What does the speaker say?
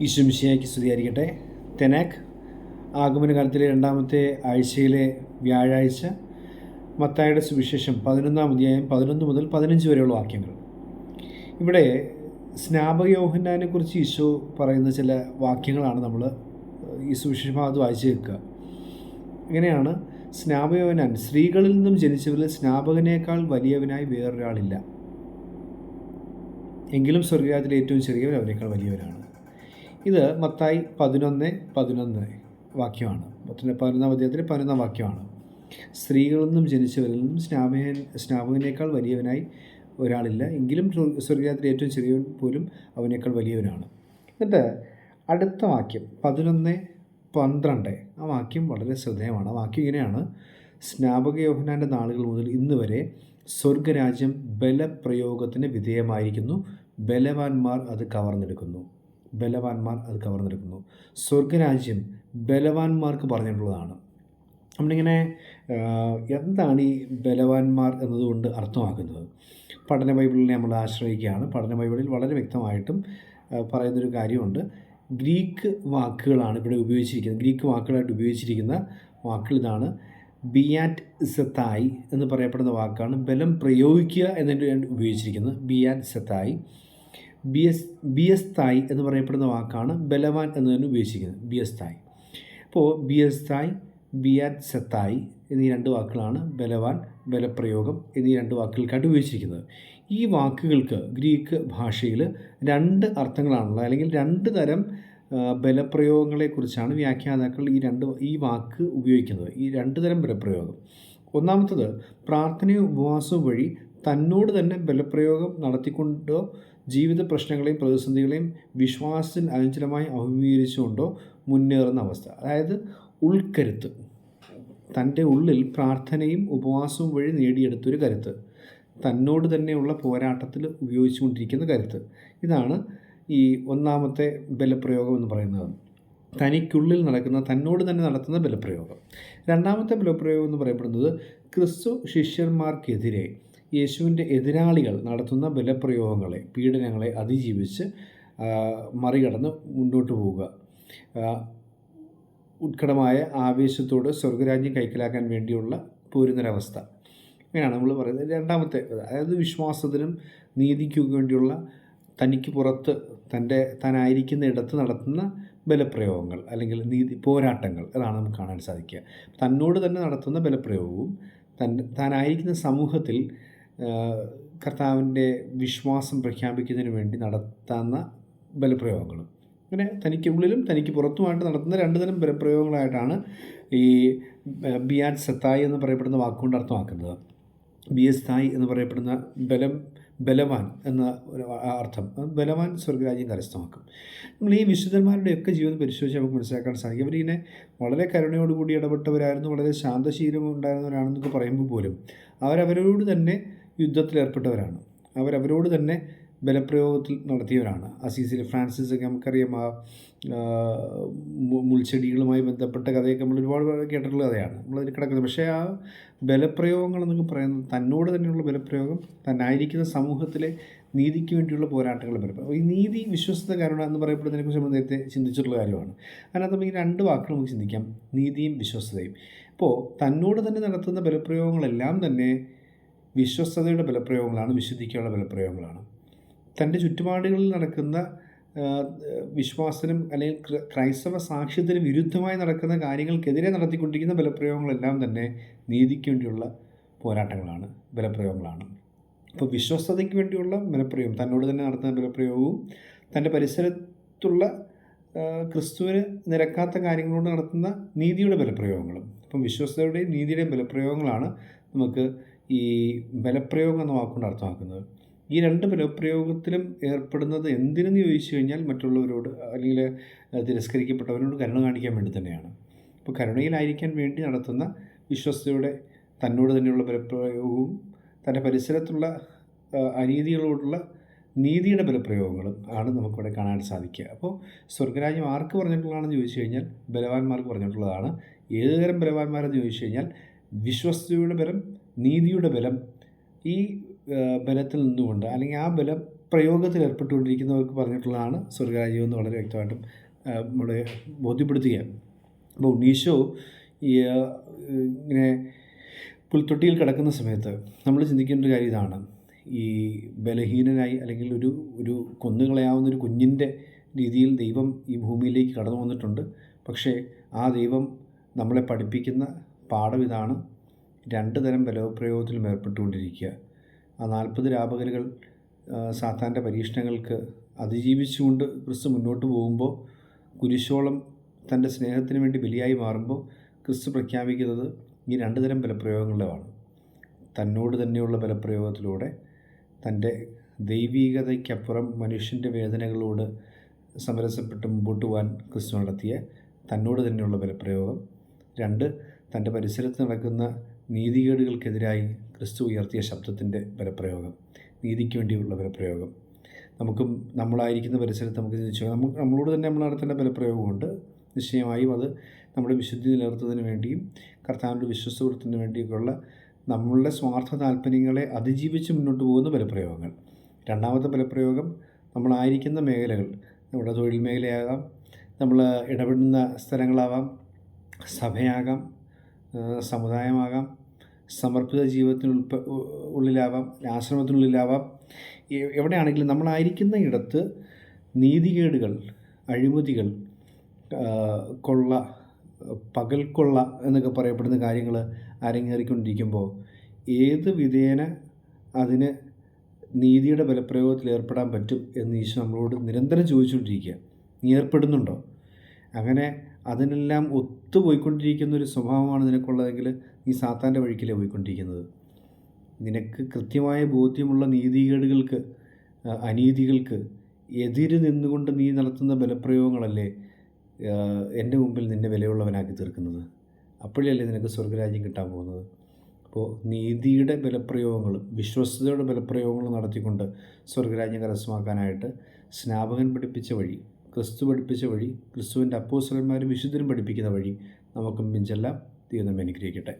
ഈശ്വമിശിയാക്കി സ്തുതിയായിരിക്കട്ടെ. തെനാക്ക് ആഗമന കാലത്തിലെ രണ്ടാമത്തെ ആഴ്ചയിലെ വ്യാഴാഴ്ച മത്തായുടെ സുവിശേഷം പതിനൊന്നാം അധ്യായം പതിനൊന്ന് മുതൽ പതിനഞ്ച് വരെയുള്ള വാക്യങ്ങൾ. ഇവിടെ സ്നാപകയോഹന്നാനെ കുറിച്ച് ഈശോ പറയുന്ന ചില വാക്യങ്ങളാണ് നമ്മൾ ഈ സുവിശേഷം ഭാഗത്ത് വായിച്ചു കേൾക്കുക. ഇങ്ങനെയാണ് സ്നാപകയോഹനാൻ സ്ത്രീകളിൽ നിന്നും ജനിച്ചവരിൽ സ്നാപകനേക്കാൾ വലിയവനായി വേറൊരാളില്ല. എങ്കിലും സ്വർഗരാജ്യത്തിലെ ഏറ്റവും ചെറിയവൻ അവനേക്കാൾ വലിയവനാണ്. ഇത് മത്തായി പതിനൊന്ന് പതിനൊന്ന് വാക്യമാണ്. പത്തിന് പതിനൊന്നാം അധ്യായത്തിലെ പതിനൊന്നാം വാക്യമാണ്. സ്ത്രീകളിൽ നിന്നും ജനിച്ചവരിൽ നിന്നും സ്നാപകൻ സ്നാപകനേക്കാൾ വലിയവനായി ഒരാളില്ല. എങ്കിലും സ്വർഗത്തിൽ ഏറ്റവും ചെറിയവൻ പോലും അവനേക്കാൾ വലിയവനാണ്. എന്നിട്ട് അടുത്ത വാക്യം പതിനൊന്ന് പന്ത്രണ്ട്. ആ വാക്യം വളരെ ശ്രദ്ധേയമാണ്. ആ വാക്യം ഇങ്ങനെയാണ്. സ്നാപക യോഹനാന്റെ നാളുകൾ മുതൽ ഇന്ന് വരെ സ്വർഗരാജ്യം ബലപ്രയോഗത്തിന് വിധേയമായിരിക്കുന്നു. ബലവാന്മാർ അത് കവർന്നെടുക്കുന്നു. ബലവാന്മാർ അത് കവർന്നെടുക്കുന്നു സ്വർഗരാജ്യം ബലവാന്മാർക്ക് പറഞ്ഞിട്ടുള്ളതാണ്. നമ്മളിങ്ങനെ എന്താണ് ഈ ബലവാന്മാർ എന്നതുകൊണ്ട് അർത്ഥമാക്കുന്നത്? പഠന ബൈബിളിനെ നമ്മൾ ആശ്രയിക്കുകയാണ്. പഠന ബൈബിളിൽ വളരെ വ്യക്തമായിട്ടും പറയുന്നൊരു കാര്യമുണ്ട്. ഗ്രീക്ക് വാക്കുകളാണ് ഇവിടെ ഉപയോഗിച്ചിരിക്കുന്നത്. ഗ്രീക്ക് വാക്കുകളായിട്ട് ഉപയോഗിച്ചിരിക്കുന്ന വാക്കുകൾ ഇതാണ് ബിയാറ്റ് സെത്തായി എന്ന് പറയപ്പെടുന്ന വാക്കാണ് ബലം പ്രയോഗിക്കുക എന്നതിന് ഉപയോഗിച്ചിരിക്കുന്നത്. ബിയാറ്റ് സെത്തായി. ബി എസ് ബി എസ് തായ് എന്ന് പറയപ്പെടുന്ന വാക്കാണ് ബലവാൻ എന്നതിന് ഉപയോഗിച്ചിരിക്കുന്നത് ബി എസ് തായ് അപ്പോൾ ബി എസ് തായ് ബിയാറ്റ് സത്തായ് എന്നീ രണ്ട് വാക്കുകളാണ് ബലവാൻ ബലപ്രയോഗം എന്നീ രണ്ട് വാക്കുകൾക്കായിട്ട് ഉപയോഗിച്ചിരിക്കുന്നത്. ഈ വാക്കുകൾക്ക് ഗ്രീക്ക് ഭാഷയിൽ രണ്ട് അർത്ഥങ്ങളാണുള്ളത് അല്ലെങ്കിൽ രണ്ട് തരം ബലപ്രയോഗങ്ങളെക്കുറിച്ചാണ് വ്യാഖ്യാതാക്കൾ ഈ രണ്ട് ഈ വാക്ക് ഉപയോഗിക്കുന്നത്. ഈ രണ്ട് തരം ബലപ്രയോഗം. ഒന്നാമത്തത് പ്രാർത്ഥനയും ഉപവാസവും വഴി തന്നോട് തന്നെ ബലപ്രയോഗം നടത്തിക്കൊണ്ടോ ജീവിത പ്രശ്നങ്ങളെയും പ്രതിസന്ധികളെയും വിശ്വാസത്തിൽ അനുചലമായി അഭിമുഖീകരിച്ചുകൊണ്ടോ മുന്നേറുന്ന അവസ്ഥ. അതായത് ഉൾക്കരുത്ത്. തന്റെ ഉള്ളിൽ പ്രാർത്ഥനയും ഉപവാസവും വഴി നേടിയെടുത്തൊരു കരുത്ത്. തന്നോട് തന്നെയുള്ള പോരാട്ടത്തിൽ ഉപയോഗിച്ചുകൊണ്ടിരിക്കുന്ന കരുത്ത്. ഇതാണ് ഈ ഒന്നാമത്തെ ബലപ്രയോഗം എന്ന് പറയുന്നത്. തനിക്കുള്ളിൽ നടക്കുന്ന തന്നോട് തന്നെ നടത്തുന്ന ബലപ്രയോഗം. രണ്ടാമത്തെ ബലപ്രയോഗം എന്ന് പറയപ്പെടുന്നത് ക്രിസ്തു ശിഷ്യന്മാർക്കെതിരെ യേശുവിന്റെ എതിരാളികൾ നടത്തുന്ന ബലപ്രയോഗങ്ങളെ പീഡനങ്ങളെ അതിജീവിച്ച് മറികടന്ന് മുന്നോട്ട് പോവുക. ഉത്കടമായ ആവേശത്തോട് സ്വർഗരാജ്യം കൈക്കലാക്കാൻ വേണ്ടിയുള്ള പോരുന്നൊരവസ്ഥ. ഇങ്ങനെയാണ് നമ്മൾ പറയുന്നത്. രണ്ടാമത്തെ അതായത് വിശ്വാസത്തിനും നീതിക്കും വേണ്ടിയുള്ള തനിക്ക് പുറത്ത് തന്റെ താനായിരിക്കുന്ന ഇടത്ത് നടത്തുന്ന ബലപ്രയോഗങ്ങൾ അല്ലെങ്കിൽ നീതി പോരാട്ടങ്ങൾ അതാണ് നമുക്ക് കാണാൻ സാധിക്കുക. തന്നോട് തന്നെ നടത്തുന്ന ബലപ്രയോഗവും തൻ താനായിരിക്കുന്ന സമൂഹത്തിൽ കർത്താവിന്റെ വിശ്വാസം പ്രഖ്യാപിക്കുന്നതിന് വേണ്ടി നടത്തുന്ന ബലപ്രയോഗങ്ങൾ അങ്ങനെ തനിക്ക് ഉള്ളിലും തനിക്ക് പുറത്തുമായിട്ട് നടത്തുന്ന രണ്ട് തരം ബലപ്രയോഗങ്ങളായിട്ടാണ് ഈ ബിയാറ്റ് സത്തായി എന്ന് പറയപ്പെടുന്ന വാക്കുകൊണ്ട് അർത്ഥമാക്കുന്നത്. ബി എസ് തായ് എന്ന് പറയപ്പെടുന്ന ബലം ബലവാൻ എന്ന ഒരു അർത്ഥം. ബലവാൻ സ്വർഗരാജ്യം കരസ്ഥമാക്കും. നമ്മൾ ഈ വിശുദ്ധന്മാരുടെയൊക്കെ ജീവിതം പരിശോധിച്ച് നമുക്ക് മനസ്സിലാക്കാൻ സാധിക്കും. അവരിങ്ങനെ വളരെ കരുണയോടുകൂടി ഇടപെട്ടവരായിരുന്നു വളരെ ശാന്തശീലം ഉണ്ടായിരുന്നവരാണെന്നൊക്കെ പറയുമ്പോൾ പോലും അവരവരോട് തന്നെ യുദ്ധത്തിലേർപ്പെട്ടവരാണ്. അവരവരോട് തന്നെ ബലപ്രയോഗത്തിൽ നടത്തിയവരാണ്. അസീസിലെ ഫ്രാൻസിസ് ഒക്കെ നമുക്കറിയാം ആ മുൾച്ചെടികളുമായി ബന്ധപ്പെട്ട കഥയൊക്കെ നമ്മൾ ഒരുപാട് കേട്ടിട്ടുള്ള കഥയാണ്. നമ്മളതിൽ കിടക്കുന്നത്. പക്ഷേ ആ ബലപ്രയോഗങ്ങൾ എന്നൊക്കെ പറയുന്നത് തന്നോട് തന്നെയുള്ള ബലപ്രയോഗം തന്നായിരിക്കുന്ന സമൂഹത്തിലെ നീതിക്ക് വേണ്ടിയുള്ള പോരാട്ടങ്ങളുടെ ബലപ്രയോഗം. ഈ നീതി വിശ്വസ്ത കരുണ എന്ന് പറയപ്പെടുന്നതിനെക്കുറിച്ച് നമ്മൾ നേരത്തെ ചിന്തിച്ചിട്ടുള്ള കാര്യമാണ്. അതിനകത്ത് നമുക്ക് രണ്ട് വാക്കുകൾ നമുക്ക് ചിന്തിക്കാം. നീതിയും വിശ്വസ്തതയും. ഇപ്പോൾ തന്നോട് തന്നെ നടത്തുന്ന ബലപ്രയോഗങ്ങളെല്ലാം തന്നെ വിശ്വസ്തതയുടെ ബലപ്രയോഗങ്ങളാണ് വിശുദ്ധിക്കുള്ള ബലപ്രയോഗങ്ങളാണ്. തന്റെ ചുറ്റുപാടുകളിൽ നടക്കുന്ന വിശ്വാസനും അല്ലെങ്കിൽ ക്രൈസ്തവ സാക്ഷ്യത്തിന് വിരുദ്ധമായി നടക്കുന്ന കാര്യങ്ങൾക്കെതിരെ നടത്തിക്കൊണ്ടിരിക്കുന്ന ബലപ്രയോഗങ്ങളെല്ലാം തന്നെ നീതിക്ക് വേണ്ടിയുള്ള പോരാട്ടങ്ങളാണ് ബലപ്രയോഗങ്ങളാണ്. അപ്പോൾ വിശ്വസ്തതയ്ക്ക് വേണ്ടിയുള്ള ബലപ്രയോഗം തന്നോട് തന്നെ നടത്തുന്ന ബലപ്രയോഗവും തന്റെ പരിസരത്തുള്ള ക്രിസ്തുവിന് നിരക്കാത്ത കാര്യങ്ങളോട് നടത്തുന്ന നീതിയുടെ ബലപ്രയോഗങ്ങളും അപ്പം വിശ്വസ്തയുടെയും നീതിയുടെയും ബലപ്രയോഗങ്ങളാണ് നമുക്ക് ഈ ബലപ്രയോഗം എന്ന വാക്കുകൊണ്ട് അർത്ഥമാക്കുന്നത്. ഈ രണ്ട് ബലപ്രയോഗത്തിലും ഏർപ്പെടുന്നത് എന്തിനെന്ന് ചോദിച്ചു കഴിഞ്ഞാൽ മറ്റുള്ളവരോട് അല്ലെങ്കിൽ തിരസ്കരിക്കപ്പെട്ടവരോട് കരുണ കാണിക്കാൻ വേണ്ടി തന്നെയാണ്. അപ്പോൾ കരുണയിലായിരിക്കാൻ വേണ്ടി നടത്തുന്ന വിശ്വസ്തയുടെ തന്നോട് തന്നെയുള്ള ബലപ്രയോഗവും തന്റെ പരിസരത്തുള്ള അനീതികളോടുള്ള നീതിയുടെ ബലപ്രയോഗങ്ങളും ആണ് നമുക്കിവിടെ കാണാൻ സാധിക്കുക. അപ്പോൾ സ്വർഗരാജ്യം ആർക്ക് പറഞ്ഞിട്ടുള്ളതാണെന്ന് ചോദിച്ചു കഴിഞ്ഞാൽ ബലവാന്മാർക്ക് പറഞ്ഞിട്ടുള്ളതാണ്. ഏതുതരം ബലവാന്മാരെന്ന് ചോദിച്ചു കഴിഞ്ഞാൽ വിശ്വസ്തയുടെ ബലം നീതിയുടെ ബലം ഈ ബലത്തിൽ നിന്നുകൊണ്ട് അല്ലെങ്കിൽ ആ ബലം പ്രയോഗത്തിൽ ഏർപ്പെട്ടുകൊണ്ടിരിക്കുന്നവർക്ക് പറഞ്ഞിട്ടുള്ളതാണ് സ്വർഗരാജ്യം എന്ന് വളരെ വ്യക്തമായിട്ടും നമ്മളെ ബോധ്യപ്പെടുത്തുകയാണ് അപ്പോൾ ഉണ്ണീശോ ഈ ഇങ്ങനെ പുൽത്തൊട്ടിയിൽ കിടക്കുന്ന സമയത്ത് നമ്മൾ ചിന്തിക്കേണ്ട ഒരു കാര്യം ഇതാണ്. ഈ ബലഹീനനായി അല്ലെങ്കിൽ ഒരു ഒരു കൊന്നുകളയാവുന്ന ഒരു കുഞ്ഞിന്റെ രീതിയിൽ ദൈവം ഈ ഭൂമിയിലേക്ക് കടന്നു വന്നിട്ടുണ്ട്. പക്ഷേ ആ ദൈവം നമ്മളെ പഠിപ്പിക്കുന്ന പാഠം ഇതാണ്. രണ്ട് തരം ബലപ്രയോഗത്തിലും ഏർപ്പെട്ടുകൊണ്ടിരിക്കുക. ആ നാൽപ്പത് രാപകലുകൾ സാത്താന്റെ പരീക്ഷണങ്ങൾക്ക് അതിജീവിച്ചുകൊണ്ട് ക്രിസ്തു മുന്നോട്ട് പോകുമ്പോൾ കുരിശോളം തന്റെ സ്നേഹത്തിന് വേണ്ടി ബലിയായി മാറുമ്പോൾ ക്രിസ്തു പ്രഖ്യാപിക്കുന്നത് ഈ രണ്ട് തരം ബലപ്രയോഗങ്ങളുമാണ് തന്നോട് തന്നെയുള്ള ബലപ്രയോഗത്തിലൂടെ തന്റെ ദൈവീകതയ്ക്കപ്പുറം മനുഷ്യന്റെ വേദനകളോട് സമരസപ്പെട്ട് മുമ്പോട്ട് പോകാൻ ക്രിസ്തു നടത്തിയ തന്നോട് തന്നെയുള്ള ബലപ്രയോഗം. രണ്ട് തന്റെ പരിസരത്ത് നടക്കുന്ന നീതികേടുകൾക്കെതിരായി ക്രിസ്തു ഉയർത്തിയ ശബ്ദത്തിന്റെ ബലപ്രയോഗം നീതിക്ക് വേണ്ടിയുള്ള ബലപ്രയോഗം നമുക്കും നമ്മളായിരിക്കുന്ന പരിസരത്ത് നമുക്ക് ചിന്തിച്ചു നമുക്ക് നമ്മളോട് തന്നെ നമ്മൾ നടത്തേണ്ട ബലപ്രയോഗമുണ്ട് നിശ്ചയമായും അത് നമ്മുടെ വിശുദ്ധി നിലനിർത്തുന്നതിന് വേണ്ടിയും കർത്താവിന്റെ വിശ്വസ്തവൃത്തിന് വേണ്ടിയൊക്കെയുള്ള നമ്മളുടെ സ്വാർത്ഥ താല്പര്യങ്ങളെ അതിജീവിച്ച് മുന്നോട്ട് പോകുന്ന ബലപ്രയോഗങ്ങൾ രണ്ടാമത്തെ ബലപ്രയോഗം നമ്മളായിരിക്കുന്ന മേഖലകൾ നമ്മുടെ തൊഴിൽ മേഖലയാകാം നമ്മൾ ഇടപെടുന്ന സ്ഥലങ്ങളാവാം സഭയാകാം സമുദായമാകാം സമർപ്പിത ജീവിതത്തിന് ഉൾപ്പ ഉള്ളിലാവാം ആശ്രമത്തിനുള്ളിലാവാം. എവിടെയാണെങ്കിലും നമ്മളായിരിക്കുന്ന ഇടത്ത് നീതികേടുകൾ അഴിമതികൾ പകൽ കൊള്ള എന്നൊക്കെ പറയപ്പെടുന്ന കാര്യങ്ങൾ അരങ്ങേറിക്കൊണ്ടിരിക്കുമ്പോൾ ഏത് വിധേന അതിന് നീതിയുടെ ബലപ്രയോഗത്തിൽ ഏർപ്പെടാൻ പറ്റും എന്ന് ഈശോ നമ്മളോട് നിരന്തരം ചോദിച്ചുകൊണ്ടിരിക്കുക. നീ ഏർപ്പെടുന്നുണ്ടോ? അങ്ങനെ അതിനെല്ലാം ഒത്തുപോയിക്കൊണ്ടിരിക്കുന്ന ഒരു സ്വഭാവമാണ് നിനക്കുള്ളതെങ്കിൽ നീ സാത്താന്റെ വഴിക്കിലേ പോയിക്കൊണ്ടിരിക്കുന്നത്. നിനക്ക് കൃത്യമായ ബോധ്യമുള്ള നീതികേടുകൾക്ക് അനീതികൾക്ക് എതിര് നിന്നുകൊണ്ട് നീ നടത്തുന്ന ബലപ്രയോഗങ്ങളല്ലേ എന്റെ മുമ്പിൽ നിന്നെ വിലയുള്ളവനാക്കി തീർക്കുന്നത്. അപ്പോഴല്ലേ നിനക്ക് സ്വർഗരാജ്യം കിട്ടാൻ പോകുന്നത്. അപ്പോൾ നീതിയുടെ ബലപ്രയോഗങ്ങൾ വിശ്വസ്തയുടെ ബലപ്രയോഗങ്ങൾ നടത്തിക്കൊണ്ട് സ്വർഗരാജ്യം കരസ്ഥമാക്കാനായിട്ട് സ്നാപകൻ പഠിപ്പിച്ച വഴി ക്രിസ്തു പഠിപ്പിച്ച വഴി ക്രിസ്തുവിന്റെ അപ്പോസ്റ്റലന്മാരും വിശുദ്ധരും പഠിപ്പിക്കുന്ന വഴി നമുക്കും പിഞ്ചെല്ലാം ദൈവം അനുഗ്രഹിക്കട്ടെ.